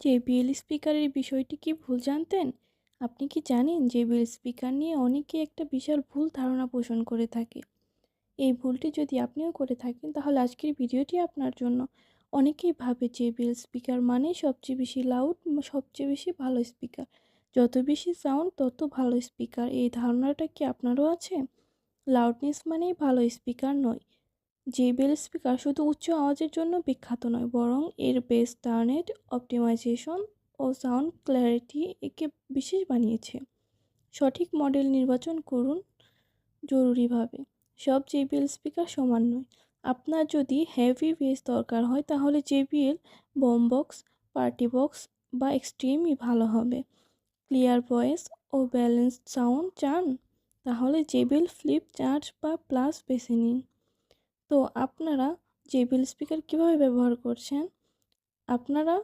JBL স্পিকারের বিষয়টি কি ভুল জানতেন? আপনি কি জানেন যে জেবিএল স্পিকার নিয়ে অনেকে একটা বিশাল ভুল ধারণা পোষণ করে থাকে? এই ভুলটি যদি আপনিও করে থাকেন, তাহলে আজকের ভিডিওটি আপনার জন্য। অনেকেই ভাবে যে জেবিএল স্পিকার মানে সবচেয়ে বেশি লাউড সবচেয়ে বেশি ভালো স্পিকার। যত বেশি সাউন্ড, তত ভালো স্পিকার। এই ধারণাটা কি আপনারও আছে? লাউডনেস মানেই ভালো স্পিকার নয়। জেবিএল স্পিকার শুধু উচ্চ আওয়াজের জন্য বিখ্যাত নয়, বরং এর বেস টার্নেট অপটিমাইজেশন ও সাউন্ড ক্ল্যারিটি একে বিশেষ বানিয়েছে। সঠিক মডেল নির্বাচন করুন জরুরিভাবে। সব জেবিএল স্পিকার সমান নয়। আপনার যদি হেভি বেস দরকার হয়, তাহলে জেবিএল বক্স, পার্টি বক্স বা এক্সট্রিমই ভালো হবে। ক্লিয়ার ভয়েস ও ব্যালেন্সড সাউন্ড চান, তাহলে জেবিএল ফ্লিপ, চার্জ বা প্লাস বেছে নিন। তো আপনারা জেবিএল স্পিকার কীভাবে ব্যবহার করছেন? আপনারা